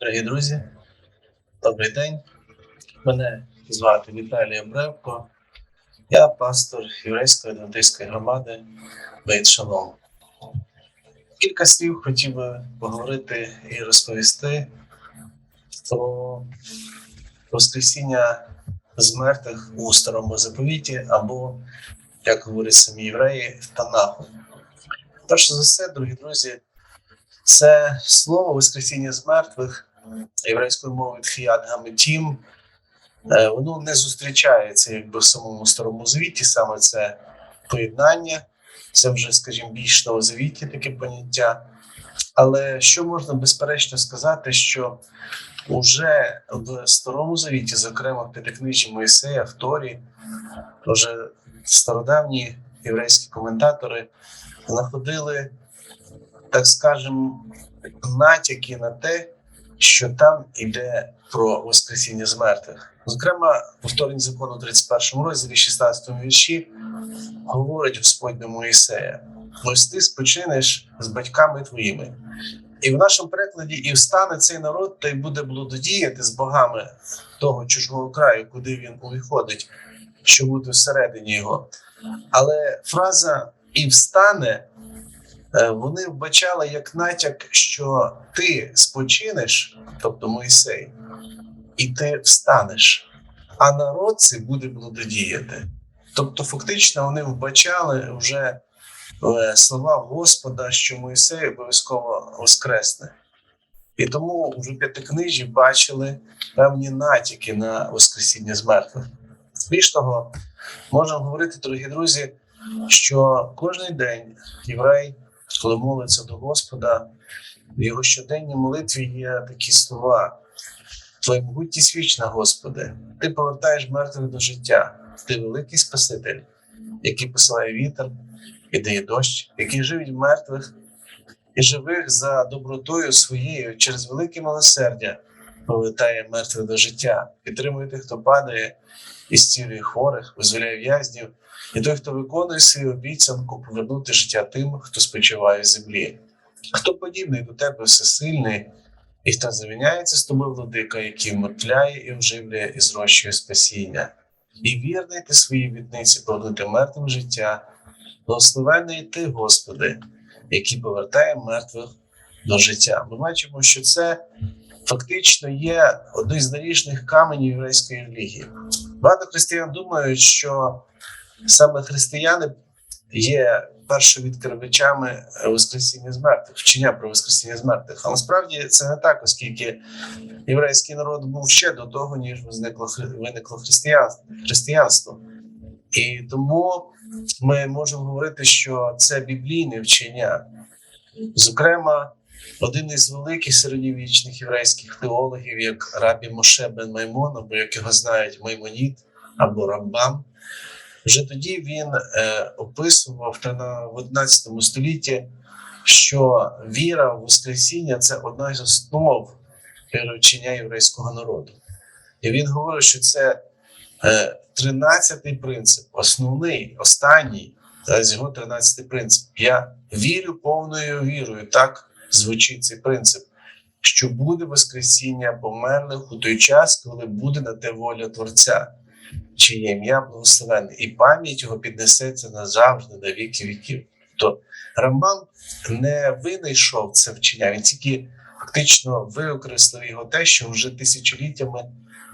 Дорогі друзі, добрий день. Мене звати Віталій Обревко. Я пастор єврейської адвентистської громади Бейт Шалом. Кілька слів хотів би поговорити і розповісти про Воскресіння з мертвих у старому заповіті, або, як говорять самі євреї, в Танаху. Перш за все, дорогі друзі, це слово Воскресіння з мертвих єврейською мовою Тхіят Гаметім, е, воно не зустрічається якби в самому старому завіті, саме це поєднання, це вже, скажімо, більш новозавітні таке поняття. Але що можна безперечно сказати, що вже в старому завіті, зокрема в п'ятикнижі Моїсея, в Торі, вже стародавні єврейські коментатори знаходили, так скажемо, натяки на те, що там йде про Воскресіння з мертвих. Зокрема, повторення закону у 31 розділі, 16 вірші, говорить Господь до Моїсея: ось ти спочинеш з батьками твоїми. І в нашому перекладі і встане цей народ, та й буде блудодіяти з богами того чужого краю, куди він увіходить, що буде всередині його. Але фраза і встане вони вбачали як натяк, що ти спочинеш, тобто Моїсей, і ти встанеш, а народ цей буде блудодіяти. Тобто, фактично, вони вбачали вже е, слова Господа, що Моїсей обов'язково воскресне. І тому вже п'ятикнижі бачили певні натяки на Воскресіння з мертвих. Більш того, можемо говорити, дорогі друзі, що кожен день єврей, коли молиться до Господа, в його щоденній молитві є такі слова: Твоя могутність вічна, Господи, Ти повертаєш мертвих до життя, Ти великий Спаситель, який посилає вітер і дає дощ, який живить мертвих і живих за добротою своєю через велике милосердя, повертає мертвих до життя, підтримує тих, хто падає, і зцілює хворих, визволяє в'язнів, і той, хто виконує свою обіцянку, повернути життя тим, хто спочиває в землі. Хто подібний до тебе всесильний, і хто завіняється з тобою, владика, який вмотляє і оживлює і зрощує спасіння, і вірний ти своїй вітниці повернути мертвим життя, благословенний ти, Господи, який повертає мертвих до життя. Ми бачимо, що це фактично є одним з наріжних каменів єврейської релігії. Багато християн думають, що саме християни є першовідкривачами Воскресіння з мертвих, вчення про Воскресіння з мертвих. А насправді це не так, оскільки єврейський народ був ще до того, ніж виникло, виникло християнство. І тому ми можемо говорити, що це біблійне вчення. Зокрема, один із великих середньовічних єврейських теологів, як рабі Моше бен Маймон, або як його знають Маймоніт або Рамбам, вже тоді він е, описував та на- в 11 столітті, що віра в Воскресіння це одна з основ віровчення єврейського народу. І він говорить, що це е, 13-й принцип, основний, останній, зараз його 13-й принцип. Я вірю повною вірою. Так звучить цей принцип, що буде Воскресіння померлих у той час, коли буде на те воля Творця, чиє ім'я благословенне, і пам'ять його піднесеться назавжди на віки віків. То Рамбан не винайшов це вчення, він тільки фактично виокреслив його те, що вже тисячоліттями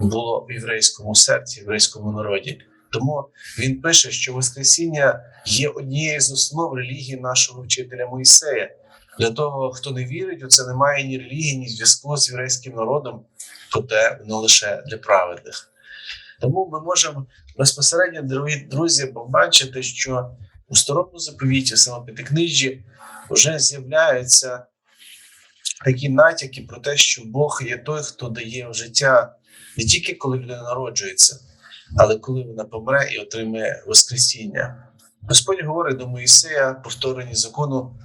було в єврейському серці, в єврейському народі. Тому він пише, що Воскресіння є однією з основ релігії нашого вчителя Моїсея. Для того, хто не вірить, у це немає ні релігії, ні зв'язку з єврейським народом, проте воно лише для праведних. Тому ми можемо безпосередньо, дорогі друзі, побачити, що у старому заповіті, саме п'ятикнижжі, вже з'являються такі натяки про те, що Бог є той, хто дає життя не тільки коли людина народжується, але коли вона помре і отримає Воскресіння. Господь говорить до Моїсея повторені закону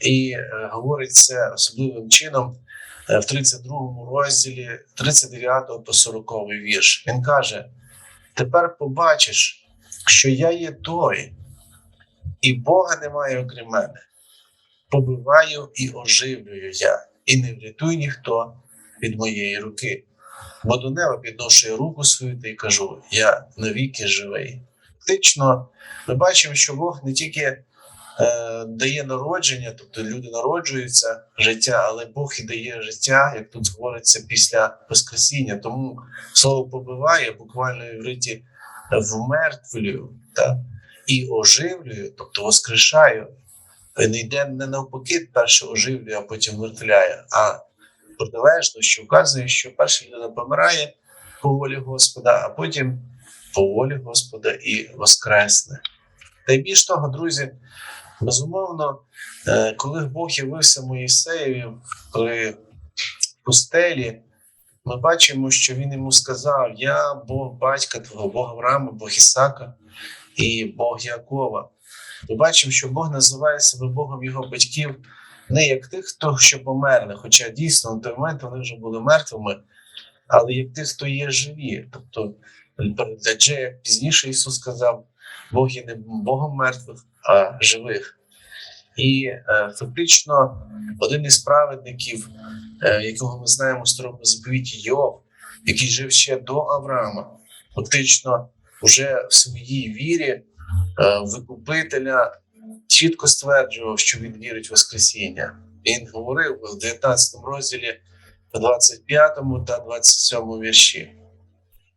і е, говорить це особливим чином е, в 32 розділі 39 по 40 вірш. Він каже: Тепер побачиш, що я є той, і Бога немає окрім мене. Побиваю і оживлюю я, і не врятує ніхто, від моєї руки. Бо до неба підношу я руку свою та й кажу: я навіки живий. Фактично, ми бачимо, що Бог не тільки е, дає народження, тобто люди народжуються життя, але Бог і дає життя, як тут говориться, після Воскресіння. Тому слово побиває буквально в івриті вмертвлюю та, і оживлюю, тобто воскрешаю. Не йде не навпаки, перше оживлює, а потім вмертвляє, а протилежно, що вказує, що перша людина помирає по волі Господа, а потім по волі Господа і воскресне. Та й більш того, друзі, безумовно, е, коли Бог явився Моїсеєві при пустелі, ми бачимо, що він йому сказав: Я Бог батька твого, Бог Авраама, Бог Ісака і Бог Якова. Ми бачимо, що Бог називає себе Богом його батьків не як тих, хто що померли, хоча дійсно на той момент вони вже були мертвими, але як хто є живі. Тобто, адже як пізніше Ісус сказав, Бог є не Богом мертвих, а живих. І е, фактично один із праведників, е, якого ми знаємо в старому заповіті Йов, який жив ще до Авраама, фактично вже в своїй вірі е, викупителя чітко стверджував, що він вірить в Воскресіння. Він говорив в 19 розділі, 25 та 27 вірші.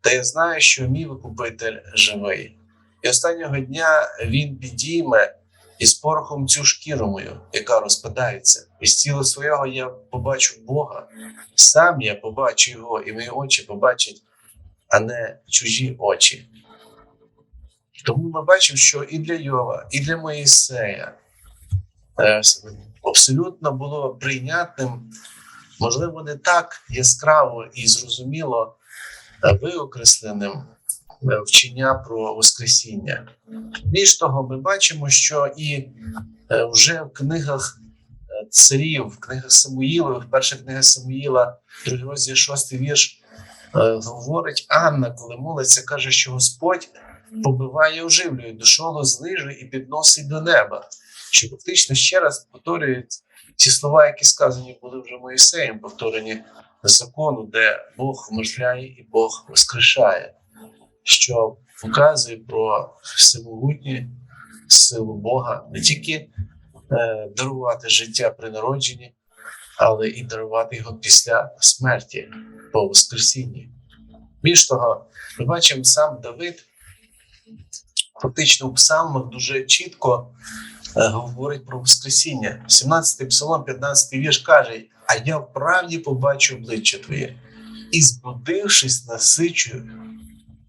Та я знаю, що мій викупитель живий. І останнього дня він підійме із порохом цю шкіру мою, яка розпадається. І з тіла свого я побачу Бога. Сам я побачу його, і мої очі побачать, а не чужі очі. Тому ми бачимо, що і для Йова, і для Моїсея е, абсолютно було прийнятним, можливо, не так яскраво і зрозуміло е, виокресленим е, вчення про Воскресіння. Більш того, ми бачимо, що і е, вже в книгах царів, в книгах Самуїлових, перша книга Самуїла, другий розділ, шостий вірш, говорить Анна, коли молиться, каже, що Господь побиває, оживлює, душоло знижує і підносить до неба. Що фактично ще раз повторюють ці слова, які сказані були вже Моїсеєм, повторені закону, де Бог вмертвляє і Бог воскрешає, що показує про всемогутню силу Бога не тільки е, дарувати життя при народженні, але і дарувати його після смерті по Воскресінні. Більш того, ми бачимо сам Давид фактично в псалмах дуже чітко говорить про Воскресіння. 17-й псалом, 15-й вірш каже: А я вправді побачу обличчя Твоє, і збудившись, насичу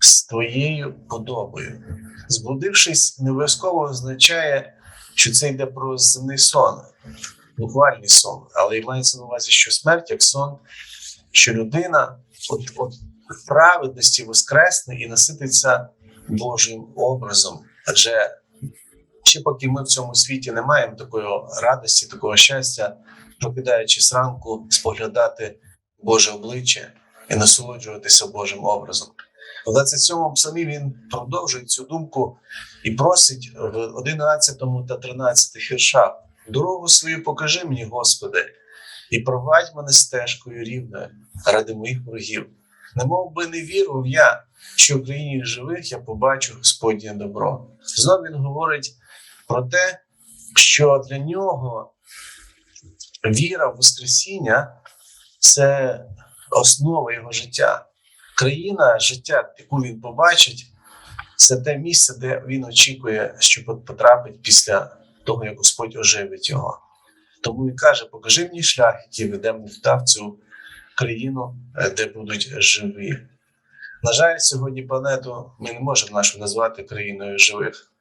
з твоєю подобою. Збудившись, не обов'язково означає, що це йде про земний сон, буквальний сон, але і мається на увазі, що смерть як сон, що людина от, от праведності воскресне і насититься Божим образом. Адже ще поки ми в цьому світі не маємо такої радості, такого щастя, прокидаючись ранку, споглядати Боже обличчя і насолоджуватися Божим образом. В 27-му псалмі він продовжує цю думку і просить в 11 та 13 віршах: дорогу свою покажи мені, Господи, і провадь мене стежкою рівною ради моїх ворогів. Не мов би не вірив я, що в країні живих я побачу Господнє добро. Знов він говорить про те, що для нього віра в Воскресіння це основа його життя. Країна життя, яку він побачить, це те місце, де він очікує, що потрапить після того, як Господь оживить його. Тому він каже: покажи мені шлях, який веде мене в цю країну, е, де будуть живі. На жаль, сьогодні планету ми не можемо нашу назвати країною живих.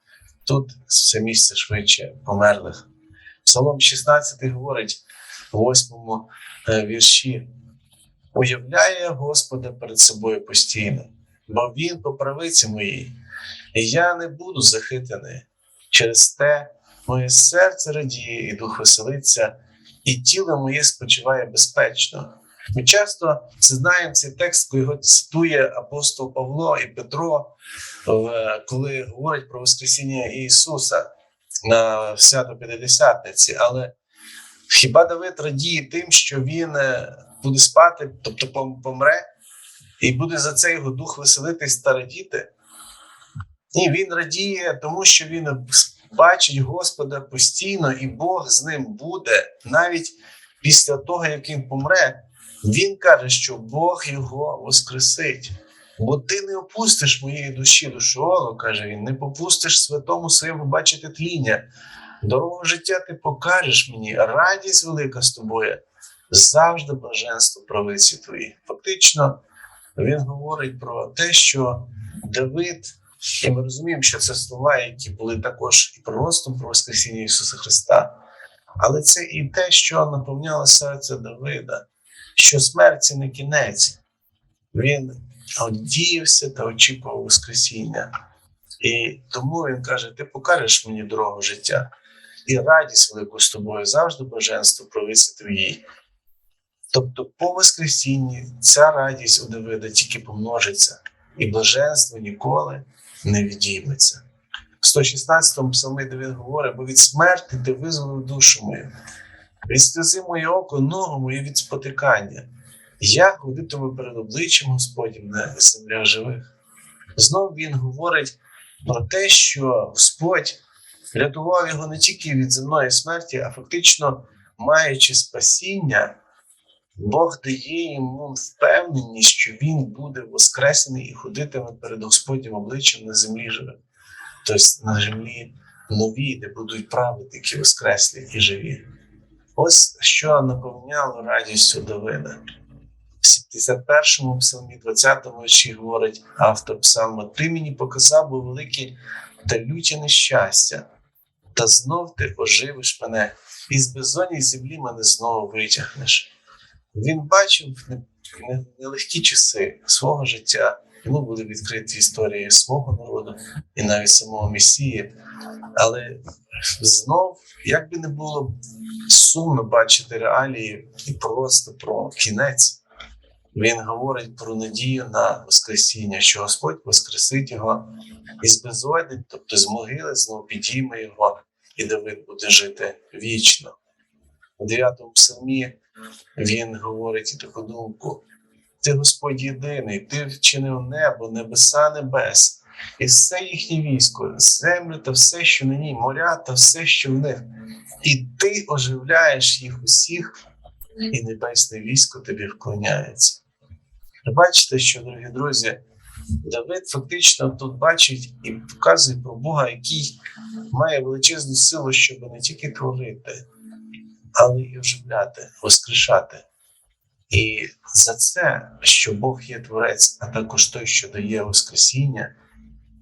Тут це місце швидше померлих. Псалом 16 говорить в восьмому е, вірші: уявляє Господа перед собою постійно, бо Він по правиці моїй, і я не буду захитаний. Через те моє серце радіє, і дух веселиться, і тіло моє спочиває безпечно. Ми часто це знаємо цей текст, коли його цитує апостол Павло і Петро, коли говорять про Воскресіння Ісуса на свято П'ятидесятниці. Але Хіба Давид радіє тим, що він е, буде спати, тобто помре, і буде за це його дух веселитись та радіти? Ні, він радіє, тому що він бачить Господа постійно, і Бог з ним буде навіть після того, як він помре. Він каже, що Бог його воскресить. Бо ти не опустиш моєї душі, душоло, каже він, не попустиш святому своєму бачити тління. Дорогу життя ти покажеш мені, радість велика з тобою, завжди блаженство правиці твої. Фактично, він говорить про те, що Давид, і ми розуміємо, що це слова, які були також і пророцтвом про Воскресіння Ісуса Христа, але це і те, що наповняло серце Давида, що смерть це не кінець. Він діявся та очікував Воскресіння. І тому він каже: Ти покажеш мені дорогу життя і радість велику з тобою завжди блаженство провиці твоїй. Тобто, по Воскресінні ця радість у Давида тільки помножиться, і блаженство ніколи не відійметься. В 116 псалмі Давид говорить, бо від смерти ти визволив душу мою, від сльози моє око, ногу мою від спотикання. Я ходитиму перед обличчям Господнім на землях живих. Знову він говорить про те, що Господь рятував його не тільки від земної смерті, а фактично, маючи спасіння, Бог дає йому впевненість, що він буде воскресений і ходитиме перед Господнім обличчям на землі живих. Тобто на землі нові, де будуть праведники воскреслі і живі. Ось що наповняло радістю Давида. В 71-му псалмі, 20-му вірші говорить автор псалма: Ти мені показав би великі та люті нещастя, та знов ти оживиш мене, і з безодні землі мене знову витягнеш. Він бачив нелегкі часи свого життя, йому були відкриті історії свого народу і навіть самого Месії. Але знов, як би не було сумно бачити реалії і просто про кінець. Він говорить про надію на Воскресіння, що Господь воскресить його із безодні, тобто з могили, знову підійме його, і Давид буде жити вічно. У 9 псалмі він говорить і таку думку: Ти Господь єдиний, ти вчинив небо, небеса небес, і все їхнє військо, землю та все, що на ній, моря та все, що в них. І ти оживляєш їх усіх, і небесне військо тобі вклоняється. Ви бачите, що, дорогі друзі, Давид фактично тут бачить і показує про Бога, який має величезну силу, щоб не тільки творити, але й оживляти, воскрешати. І за це, що Бог є творець, а також той, що дає Воскресіння,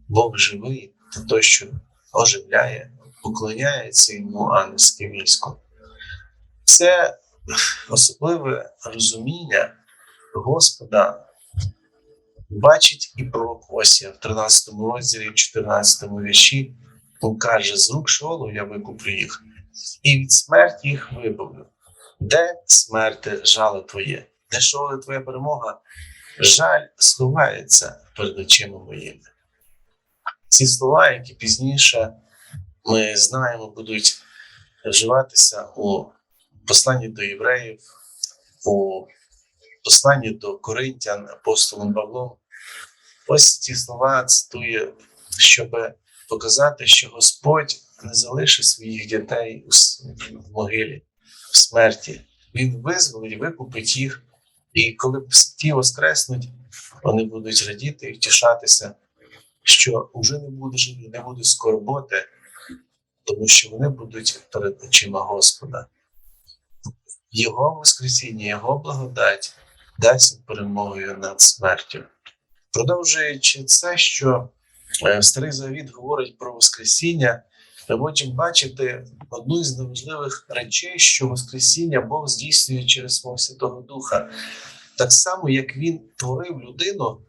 Бог живий, та той, що оживляє, поклоняється йому ангельське військо. Це особливе розуміння. Господа бачить і пророк Осія в 13 розділі, в 14 вірші, він каже: з рук шолу я викуплю їх, і від смерті їх вибавлю. Де смерти жало твоє, де шоле твоя перемога, жаль сховається перед очима моїми. Ці слова, які пізніше ми знаємо, будуть вживатися у посланні до євреїв. у посланні до Коринтян апостолом Павлом. Ось ці слова цитує, щоб показати, що Господь не залишить своїх дітей в могилі, смерті. Він визволить, викупить їх, і коли ті воскреснуть, вони будуть радіти і втішатися, що вже не буде живі, не буде скорботи, тому що вони будуть перед очима Господа. Його Воскресіння, Його благодать дасть перемогою над смертю. Продовжуючи це, що е, Старий Завіт говорить про Воскресіння, ми можемо бачити одну із неважливих речей, що Воскресіння Бог здійснює через свого Святого Духа. Так само, як Він творив людину,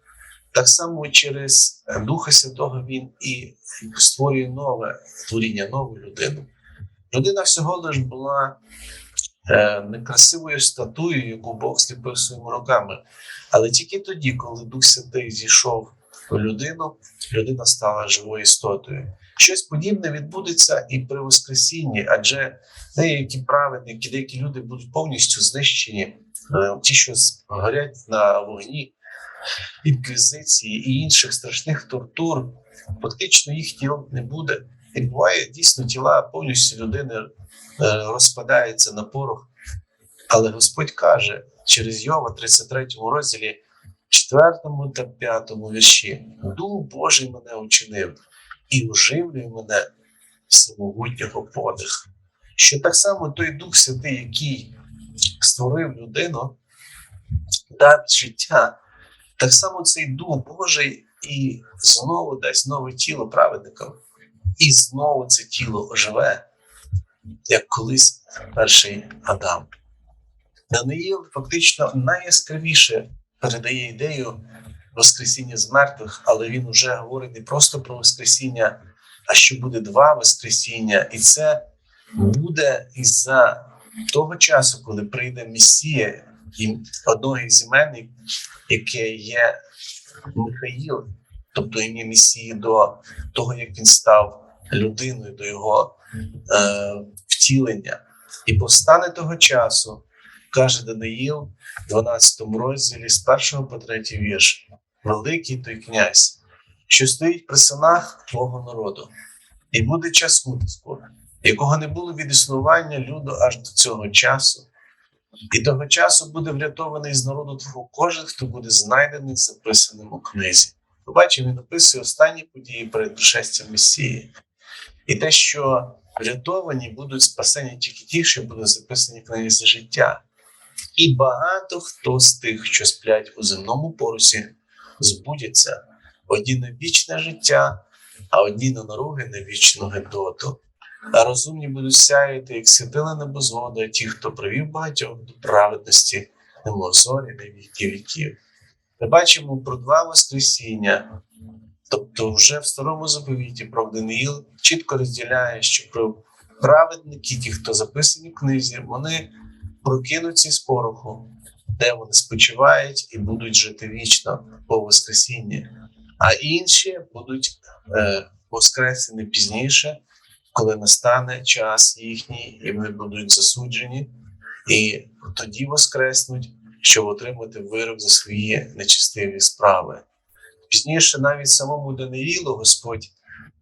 так само через Духа Святого Він і створює нове творіння, нову людину. Людина всього лиш була Е, некрасивою статуєю, яку Бог сліпив своїми руками. Але тільки тоді, коли Дух Святий зійшов в людину, людина стала живою істотою. Щось подібне відбудеться і при Воскресінні, адже деякі праведники, деякі люди будуть повністю знищені, е, ті, що горять на вогні інквізиції і інших страшних тортур, фактично їх тіл не буде. І буває дійсно тіла повністю людини е, розпадаються на порох. Але Господь каже через Йова, 33 розділі, 4 та 5 вірші: Дух Божий мене учинив і оживлює мене всемогутнього подих. Що так само той Дух Святий, який створив людину, дасть життя, так само цей Дух Божий і знову дасть нове тіло праведникам. І знову це тіло оживе, як колись перший Адам. Даниїл фактично найяскравіше передає ідею Воскресіння з мертвих, але він вже говорить не просто про Воскресіння, а що буде два Воскресіння, і це буде із-за того часу, коли прийде Месія, і одного із імен, яке є Михаїл, тобто ім'я Месії до того, як він став людиною, до його е, втілення. І повстане того часу, каже Даниїл, в 12 розділі з 1 по 3 вірш, великий той князь, що стоїть при синах твого народу, і буде час утиску, якого не було від існування люду аж до цього часу. І того часу буде врятований з народу твого кожен, хто буде знайдений записаним у книзі. Побачимо, він описує останні події перед пришестям Месії. І те, що врятовані будуть спасені тільки ті, що будуть записані в книзі життя. І багато хто з тих, що сплять у земному порусі, збудяться одні на вічне життя, а одні на наруги на вічну гедоту. А розумні будуть сяяти, як світила небозвода, а ті, хто привів багатьох до праведності, немов зорі на віки віків. Ми бачимо про два Воскресіння, тобто вже в старому заповіті про Даниїл чітко розділяє, що про праведники, ті, хто записані в книзі, вони прокинуться з пороху, де вони спочивають і будуть жити вічно по Воскресінні, а інші будуть е, воскресені пізніше, коли настане час їхній, і вони будуть засуджені, і тоді воскреснуть, щоб отримати вирок за свої нечистиві справи. Пізніше навіть самому Даниїлу Господь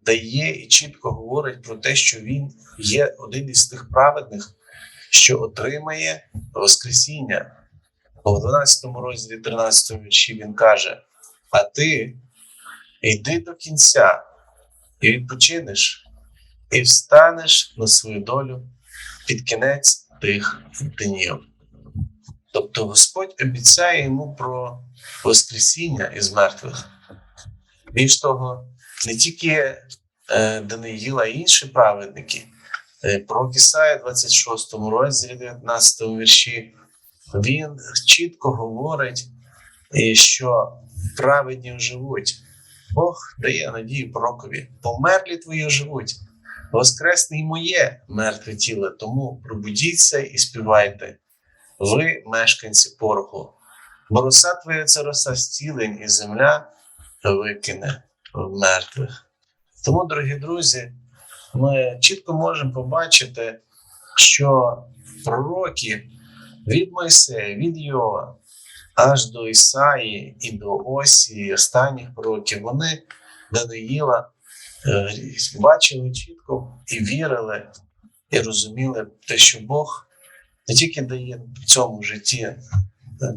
дає і чітко говорить про те, що він є один із тих праведних, що отримає Воскресіння. В 12 розділі 13 вірші він каже: А ти йди до кінця і відпочинеш, і встанеш на свою долю під кінець тих днів. Тобто Господь обіцяє йому про Воскресіння із мертвих. Більш того, не тільки е, Даниїла, а й інші праведники. Про Ісая, 26 розділі, 19 вірші, він чітко говорить, що праведні живуть. Бог дає надію пророкові. Померлі твої живуть, воскресне й моє мертве тіло, тому пробудіться і співайте. Ви, мешканці пороху, бо роса твоя це роса зцілень, і земля викине в мертвих. Тому, дорогі друзі, ми чітко можемо побачити, що пророки від Мойсея, від Йова аж до Ісаї і до Осії, останніх пророків, вони Даниїла е, бачили чітко і вірили, і розуміли те, що Бог не тільки дає в цьому житті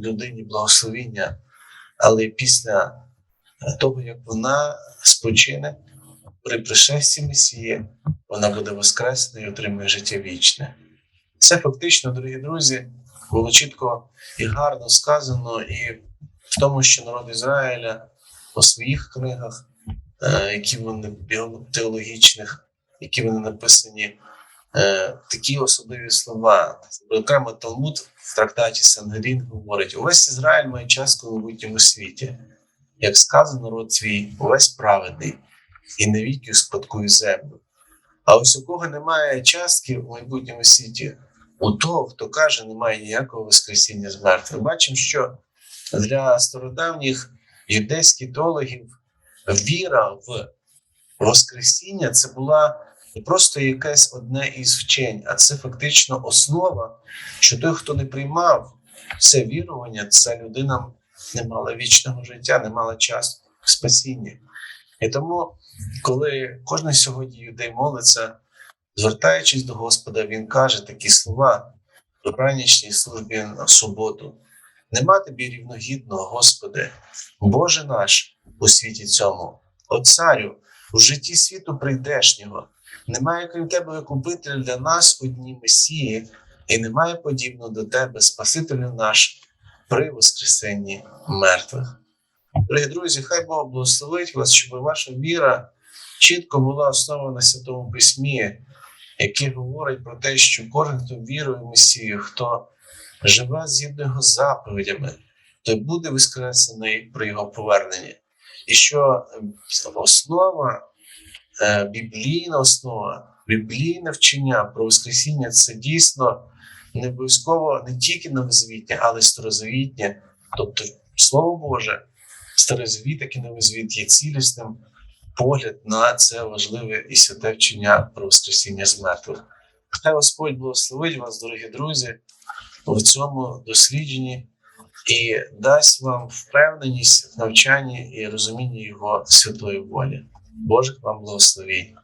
людині благословіння, але й після того, як вона спочине при пришесті Месії, вона буде воскреснена і отримує життя вічне. Це фактично, дорогі друзі, було чітко і гарно сказано, і в тому, що народ Ізраїля у своїх книгах, е, які вони теологічних, які вони написані, е, такі особливі слова. Окремо Талмуд в трактаті Сангерін говорить: увесь Ізраїль має частку в майбутньому світі. Як сказано, народ твій, увесь праведний, і навіки спадкує землю. А ось у кого немає частки у майбутньому світі, у того, хто каже, немає ніякого Воскресіння з мертвих. Бачимо, що для стародавніх юдейських теологів віра в Воскресіння це була не просто якесь одне із вчень, а це фактично основа, що той, хто не приймав це вірування, ця людина не мала вічного життя, не мала часу в спасінні. І тому, коли кожен сьогодні юдей молиться, звертаючись до Господа, він каже такі слова в ранішній службі на суботу. Нема тобі рівногідного, Господи, Боже наш у світі цьому, О царю, у житті світу прийдешнього. Немає крім тебе викупителя для нас одні Месії, і немає подібного до тебе, Спасителю наш, при Воскресенні мертвих. Дорогі друзі, хай Бог благословить вас, щоб ваша віра чітко була основана на Святому Письмі, яке говорить про те, що кожен, хто вірує в Месію, хто живе згідно його заповідями, той буде воскресений при його поверненні. І що е, основа, е, біблійна основа, біблійне вчення про Воскресіння це дійсно не обов'язково не тільки новозвітня, але й старозавітнє. Тобто, Слово Боже, старозавіт, і новозвіт є цілісним погляд на це важливе і святе вчення про Воскресіння з мертвих. Хай Господь благословить вас, дорогі друзі, в цьому дослідженні і дасть вам впевненість в навчанні і розумінні Його святої волі. Божих вам благословень.